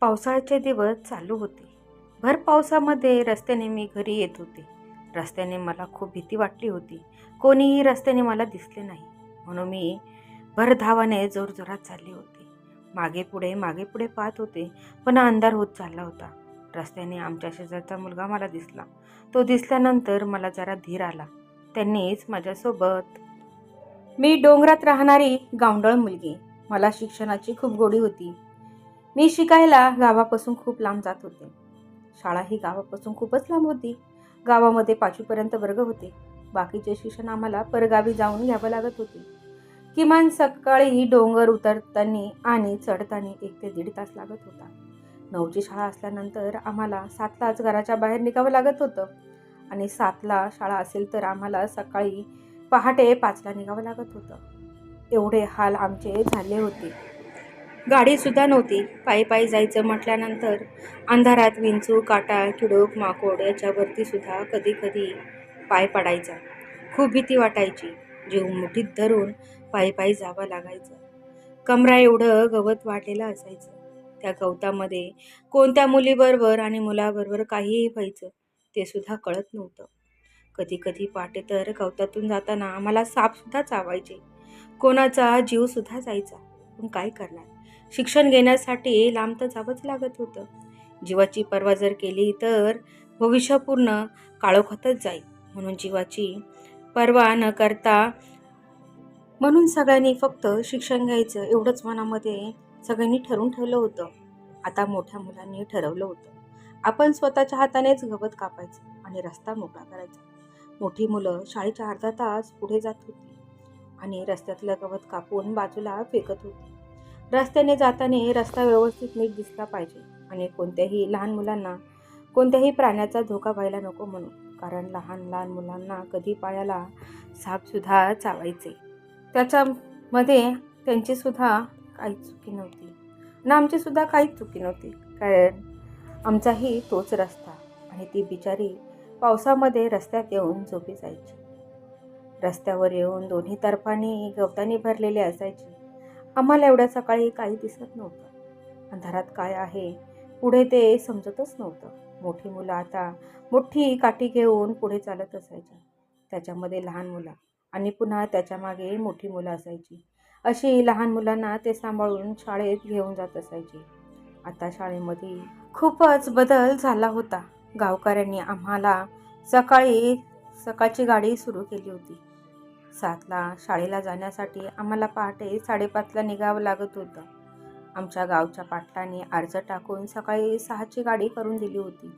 पावसाळ्याचे दिवस चालू होते. भर पावसामध्ये रस्त्याने मी घरी येत होते. रस्त्याने मला खूप भीती वाटली होती. कोणीही रस्त्याने मला दिसले नाही. म्हणून मी भर धावाने जोरजोरात चालले होते. मागे पुढे मागे पुढे पाहत होते पण अंधार होत चालला होता. रस्त्याने आमच्या शेजारचा मुलगा मला दिसला. तो दिसल्यानंतर मला जरा धीर आला. त्यांनीच माझ्यासोबत मी डोंगरात राहणारी गावंडळ मुलगी. मला शिक्षणाची खूप गोडी होती. मी शिकायला गावापासून खूप लांब जात होते. शाळा ही गावापासून खूपच लांब होती. गावामध्ये पाचवीपर्यंत वर्ग होते. बाकीचे शिक्षण आम्हाला परगावी जाऊन घ्यावं लागत होते. किमान सकाळी डोंगर उतरताना आणि चढताना एक ते दीड तास लागत होता. नऊची शाळा असल्यानंतर आम्हाला सातलाच घराच्या बाहेर निघावं लागत होतं. आणि सातला शाळा असेल तर आम्हाला सकाळी पहाटे पाचला निघावं लागत होतं. एवढे हाल आमचे झाले होते. गाडीसुद्धा नव्हती. पायी पायी जायचं म्हटल्यानंतर अंधारात विंचू काटा किडोक माकोड याच्यावरतीसुद्धा कधी कधी पाय पडायचा. खूप भीती वाटायची. जीव मुठीत धरून पायी पायी जावं लागायचं. कमरा एवढं गवत वाढलेलं असायचं. त्या गवतामध्ये कोणत्या मुलीबरोबर आणि मुलाबरोबर काहीही व्हायचं ते सुद्धा कळत नव्हतं. कधी कधी पाटे तर गवतातून जाताना आम्हाला सापसुद्धा चावायचे. कोणाचा जीवसुद्धा जायचा. पण काय करणार? शिक्षण घेण्यासाठी लांब तर जावंच लागत होतं. जीवाची पर्वा जर केली तर भविष्य पूर्ण काळोखातच जाईल. म्हणून जीवाची पर्वा न करता म्हणून सगळ्यांनी फक्त शिक्षण घ्यायचं एवढंच मनामध्ये सगळ्यांनी ठरवून ठेवलं होतं. आता मोठ्या मुलांनी ठरवलं होतं. आपण स्वतःच्या हातानेच गवत कापायचं आणि रस्ता मोकळा करायचा. मोठी मुलं शाळेच्या अर्धा तास पुढे जात होती आणि रस्त्यातलं गवत कापून बाजूला फेकत होती. रस्त्याने जाताना रस्ता व्यवस्थित नीट दिसला पाहिजे आणि कोणत्याही लहान मुलांना कोणत्याही प्राण्याचा धोका व्हायला नको म्हणून कारण लहान लहान मुलांना कधी पायाला सापसुद्धा चावायचे. त्याच्यामध्ये त्यांचीसुद्धा काही चुकी नव्हती. ना आमचीसुद्धा काहीच चुकी नव्हती कारण आमचाही तोच रस्ता आणि ती बिचारी पावसामध्ये रस्त्यात येऊन झोपी जायची. रस्त्यावर येऊन दोन्ही तर्फांनी गवतानी भरलेले असायची. आम्हाला एवढ्या सकाळी काही दिसत नव्हतं. अंधारात काय आहे पुढे ते समजतच नव्हतं. मोठी मुलं आता मोठी काठी घेऊन पुढे चालत असायच्या. त्याच्यामध्ये लहान मुलं आणि पुन्हा त्याच्यामागे मोठी मुलं असायची. अशी लहान मुलांना ते सांभाळून शाळेत घेऊन जात असायची. आता शाळेमध्ये खूपच बदल झाला होता. गावकऱ्यांनी आम्हाला सकाळी सकाळची गाडी सुरू केली होती. सातला शाळेला जाण्यासाठी आम्हाला पहाटे साडेपाचला निघावं लागत होतं. आमच्या गावच्या पाटलाने अर्ज टाकून सकाळी सहाची गाडी करून दिली होती.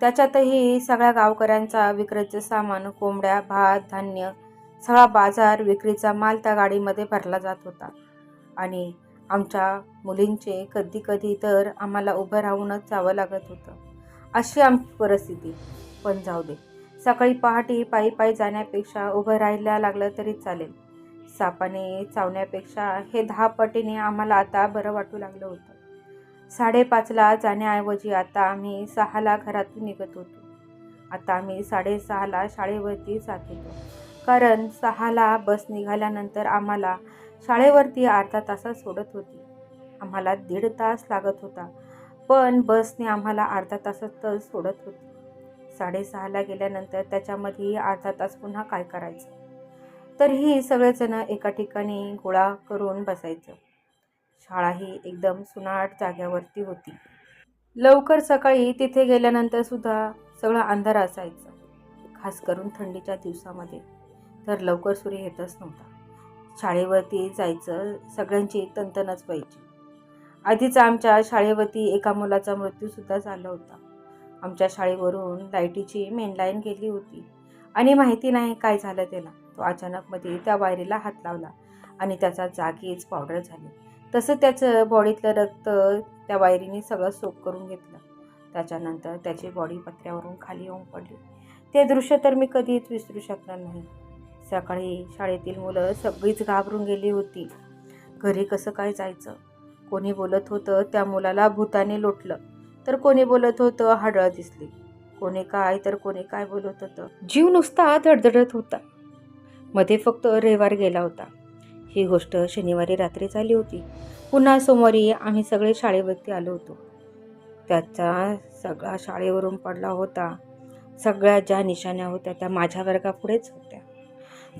त्याच्यातही सगळ्या गावकऱ्यांचा विक्रीचं सामान कोंबड्या भात धान्य सगळा बाजार विक्रीचा माल त्या गाडीमध्ये भरला जात होता. आणि आमच्या मुलींचे कधी कधी तर आम्हाला उभं राहूनच जावं लागत होतं. अशी आमची परिस्थिती. पण जाऊ दे. सकाळी पहाटे पायी पायी जाण्यापेक्षा उभं राहायला लागलं तरी चालेल. सापाने चावण्यापेक्षा हे दहा पटीने आम्हाला आता बरं वाटू लागलं होतं. साडेपाचला जाण्याऐवजी आता आम्ही सहाला घरातून निघत होतो. आता आम्ही साडेसहाला शाळेवरती जात होतो. कारण सहाला बस निघाल्यानंतर आम्हाला शाळेवरती अर्धा तासात सोडत होती. आम्हाला दीड तास लागत होता. पण बसने आम्हाला अर्धा तासातच सोडत होती. साडेसहाला गेल्यानंतर त्याच्यामध्ये अर्धा तास पुन्हा काय करायचं? तरीही सगळेजणं एका ठिकाणी गोळा करून बसायचं. शाळा ही एकदम सुनाट जाग्यावरती होती. लवकर सकाळी तिथे गेल्यानंतर सुद्धा सगळं अंधार असायचं खास करून थंडीच्या दिवसामध्ये. तर लवकर सूर्य येतच नव्हता. शाळेवरती जायचं सगळ्यांची तंतनच व्हायची. आधीच आमच्या शाळेवरती एका मुलाचा मृत्यूसुद्धा झाला होता. आमच्या शाळेवरून लाईटीची मेन लाईन गेली होती. आणि माहिती नाही काय झालं त्याला. तो अचानकमध्ये त्या वायरीला हात लावला आणि त्याचा जागीच पावडर झाली. तसं त्याचं बॉडीतलं रक्त त्या वायरीने सगळं सोप करून घेतलं. त्याच्यानंतर त्याची बॉडी पत्र्यावरून खाली येऊन पडली. ते दृश्य तर मी कधीच विसरू शकणार नाही. सकाळी शाळेतील मुलं सगळीच घाबरून गेली होती. घरी कसं काय जायचं? कोणी बोलत होतं त्या मुलाला भूताने लोटलं. तर कोणी बोलत होतं हडळ दिसली. कोणी काय तर कोणी काय बोलत होतं. जीव नुसता धडधडत होता. मध्ये फक्त रविवार गेला होता. ही गोष्ट शनिवारी रात्री झाली होती. पुन्हा सोमवारी आम्ही सगळे शाळेवरती आलो होतो. त्याचा सगळा शाळेवरून पडला होता. सगळ्या ज्या निशाण्या होत्या त्या माझ्या वर्गापुढेच होत्या.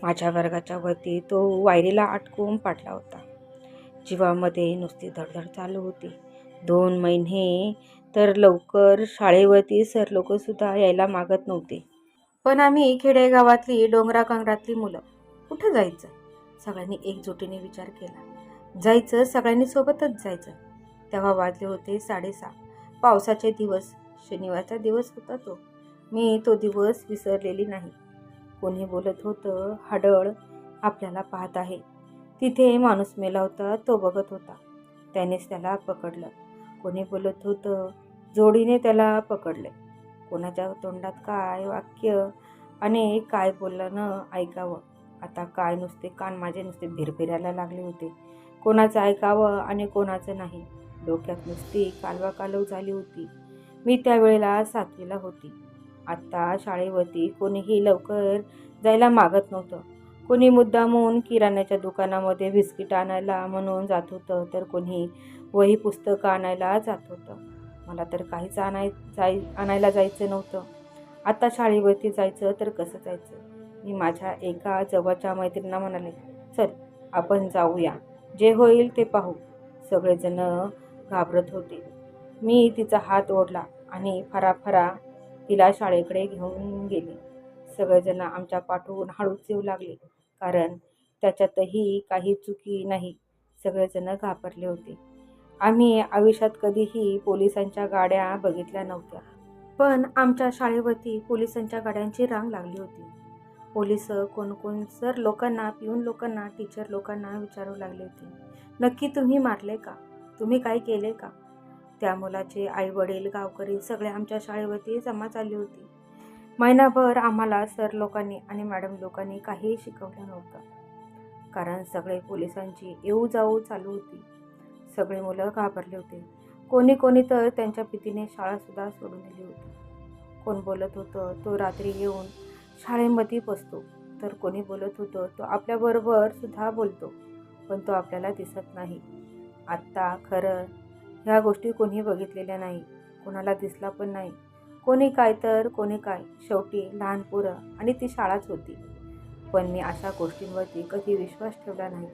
माझ्या वर्गाच्या वरती तो वायरीला आटकून पडला होता. जीवामध्ये नुसती धडधड चालू होती. दोन महिने तर लवकर शाळेवरती सर लोकंसुद्धा यायला मागत नव्हते. पण आम्ही खेडेगावातली डोंगरा कांगरातली मुलं कुठं जायचं? सगळ्यांनी एकजुटीने विचार केला. जायचं सगळ्यांनी सोबतच जायचं. तेव्हा वाजले होते साडेसहा. पावसाचे दिवस शनिवारचा दिवस होता तो. मी तो दिवस विसरलेली नाही. कोणी बोलत होतं हडळ आपल्याला पाहत आहे. तिथे माणूस मेला होता तो बघत होता. त्यानेच त्याला पकडलं. कोणी बोलत होतं? जोडीने त्याला पकडले. कोणाच्या तोंडात काय वाक्य आणि काय बोललं न ऐकावं? आता काय नुसते कान माझे नुसते भिरभिरायला लागले होते. कोणाचं ऐकावं आणि कोणाचं नाही. डोक्यात नुसती कालवा कालव झाली होती. मी त्यावेळेला सातवीला होती. आत्ता शाळेवरती कोणीही लवकर जायला मागत नव्हतं. कोणी मुद्दामून किराण्याच्या दुकानामध्ये बिस्किट आणायला म्हणून जात होतं तर कोणी वही पुस्तकं आणायला जात होतं. मला तर काहीच आणाय जाय आणायला जायचं नव्हतं. आता शाळेवरती जायचं तर कसं जायचं? मी माझ्या एका जवळच्या मैत्रिणींना म्हणाले चल आपण जाऊया. जे होईल ते पाहू. सगळेजण घाबरत होते. मी तिचा हात ओढला आणि फराफरा तिला शाळेकडे घेऊन गेले. सगळेजण आमच्या पाठवून हळूच येऊ लागले कारण त्याच्यातही काही चुकी नाही. सगळेजण घाबरले होते. आम्ही आयुष्यात कधीही पोलिसांच्या गाड्या बघितल्या नव्हत्या. पण आमच्या शाळेवरती पोलिसांच्या गाड्यांची रांग लागली होती. पोलीस कोण कोण सर लोकांना पिऊन लोकांना टीचर लोकांना विचारू लागले होते. नक्की तुम्ही मारले का? तुम्ही काय केले का? त्या मुलाचे आईवडील गावकरी सगळे आमच्या शाळेवरती जमा झाली होती. महिनाभर आम्हाला सर लोकांनी आणि मॅडम लोकांनी काहीही शिकवलं नव्हतं. कारण सगळे पोलिसांची येऊ जाऊ चालू होती. सगळी मुलं घाबरले होते. कोणी कोणी तर त्यांच्या भीतीने शाळासुद्धा सोडून दिली होती. कोण बोलत होतं तो रात्री येऊन शाळेमध्ये बसतो. तर कोणी बोलत होतं तो आपल्याबरोबर सुद्धा बोलतो पण तो आपल्याला दिसत नाही. आत्ता खरं ह्या गोष्टी कोणी बघितलेल्या नाही. कोणाला दिसला पण नाही. कोणी काय तर कोणी काय. शेवटी लहान पोरं आणि ती शाळाच होती. पण मी अशा गोष्टींवरती कधी विश्वास ठेवला नाही.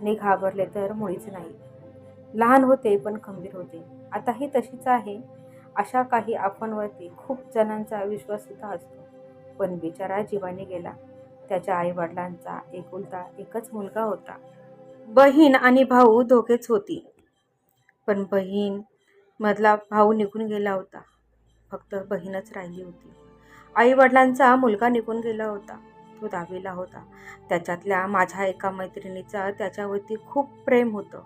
आणि घाबरले तर मुळीच नाही. लहान होते पण खंबीर होते. आताही तशीच आहे. अशा काही आपणवरती खूप जणांचा विश्वाससुद्धा असतो. पण बिचारा जीवाने गेला. त्याच्या आईवडिलांचा एकुलता एकच मुलगा होता. बहीण आणि भाऊ दोघेच होती. पण बहीण मधला भाऊ निघून गेला होता. फक्त बहीणच राहिली होती. आईवडिलांचा मुलगा निघून गेला होता. तो दहावीला होता. त्याच्यातल्या माझ्या एका मैत्रिणीचा त्याच्यावरती खूप प्रेम होतं.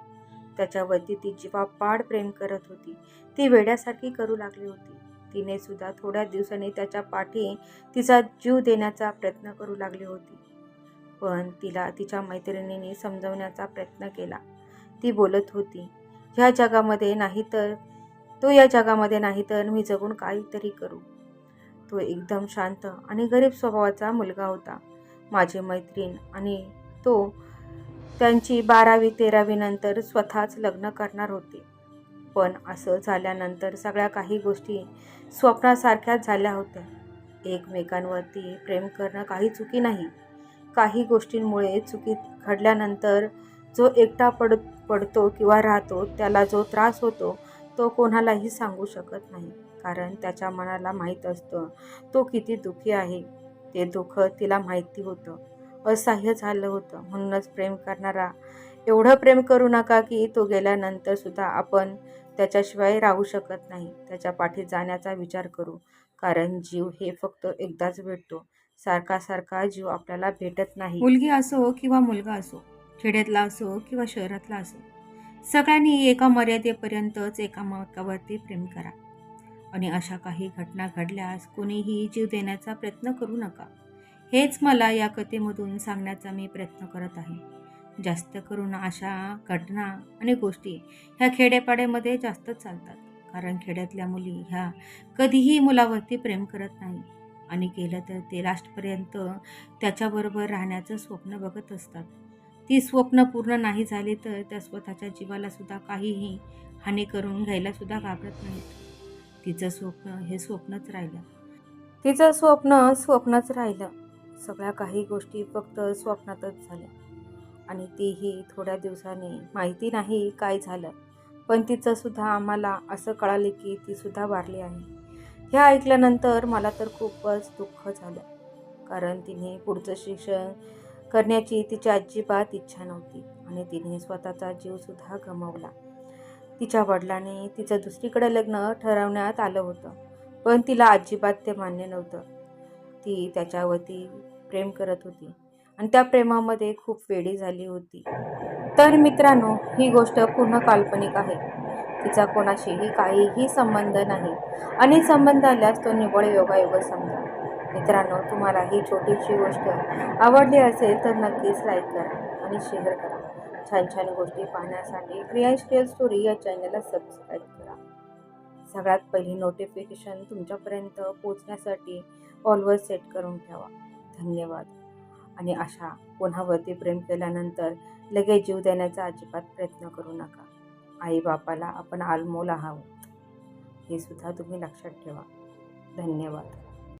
त्याच्यावरती ती जीवापाड प्रेम करत होती ती वेड्यासारखी करू लागली होती. तिने सुद्धा थोड्या दिवसांनी त्याच्या पाठी तिचा जीव देण्याचा प्रयत्न करू लागली होती. पण तिला तिच्या मैत्रिणीने समजवण्याचा प्रयत्न केला. ती बोलत होती ह्या जगामध्ये नाही तर तो या जगामध्ये नाही तर मी जगून काहीतरी करू. तो एकदम शांत आणि गरीब स्वभावाचा मुलगा होता. माझी मैत्रीण आणि तो त्यांची बारावी तेरावी नंतर स्वतःच लग्न करणार होते. पण असं झाल्यानंतर सगळ्या काही गोष्टी स्वप्नासारख्याच झाल्या होत्या. एकमेकांवरती प्रेम करणं काही चुकी नाही. काही गोष्टींमुळे चुकी घडल्यानंतर जो एकटा पड पडतो किंवा राहतो त्याला जो त्रास होतो तो कोणालाही सांगू शकत नाही. कारण त्याच्या मनाला माहीत असतं तो किती दुःखी आहे. ते दुःख तिला माहिती होतं. असह्य झालं होतं. म्हणूनच प्रेम करणारा एवढं प्रेम करू नका की तो गेल्यानंतर सुद्धा आपण त्याच्याशिवाय राहू शकत नाही. त्याच्या पाठी जाण्याचा विचार करू. कारण जीव हे फक्त एकदाच भेटतो. सारखा सारखा जीव आपल्याला भेटत नाही. मुलगी असो किंवा मुलगा असो खेड्यातला असो किंवा शहरातला असो सगळ्यांनी एका मर्यादेपर्यंतच एकामेकावरती प्रेम करा. आणि अशा काही घटना घडल्यास कोणीही जीव देण्याचा प्रयत्न करू नका. हेच मला या कथेमधून सांगण्याचा मी प्रयत्न करत आहे. जास्त करून अशा घटना आणि गोष्टी ह्या खेडेपाड्यामध्ये जास्त चालतात. कारण खेड्यातल्या मुली ह्या कधीही मुलावरती प्रेम करत नाही. आणि केलं तर ते लास्टपर्यंत त्याच्याबरोबर राहण्याचं स्वप्न बघत असतात. ती स्वप्न पूर्ण नाही झाली तर त्या स्वतःच्या जीवालासुद्धा काहीही हानी करून घ्यायलासुद्धा घाबरत नाहीत. तिचं स्वप्न हे स्वप्नच राहिलं. तिचं स्वप्न स्वप्नच राहिलं. सगळ्या काही गोष्टी फक्त स्वप्नातच झाल्या. आणि तीही थोड्या दिवसांनी. माहिती नाही काय झालं पण तिचंसुद्धा आम्हाला असं कळाले की तीसुद्धा वारली आहे. हे ऐकल्यानंतर मला तर खूपच दुःख झालं कारण तिने पुढचं शिक्षण करण्याची तिची अजिबात इच्छा नव्हती आणि तिने स्वतःचा जीवसुद्धा गमावला. तिच्या वडिलांनी तिचं दुसरीकडे लग्न ठरवण्यात आलं होतं पण तिला अजिबात ते मान्य नव्हतं. ती त्याच्यावरती प्रेम करत होती. आणि त्या प्रेमामध्ये खूप वेळी झाली होती. तर मित्रांनो ही गोष्ट पूर्ण काल्पनिक आहे. तिचा कोणाशीही काहीही संबंध नाही. आणि संबंध आल्यास तो निव्वळ योगायोग समजा. मित्रांनो तुम्हाला ही छोटीशी गोष्ट आवडली असेल तर नक्कीच लाईक करा आणि शेअर करा. छान छान गोष्टी पाहण्यासाठी क्रियाशील स्टोरी या चॅनलला सबस्क्राईब करा. सगळ्यात पहिली नोटिफिकेशन तुमच्यापर्यंत पोचण्यासाठी ऑलवर सेट करून ठेवा. धन्यवाद. आणि अशा कोणावरती प्रेम केल्यानंतर लगेच जीव देण्याचा अजिबात प्रयत्न करू नका. आई बापाला आपण आलमोल आहोत. हे सुद्धा तुम्ही लक्षात ठेवा. धन्यवाद.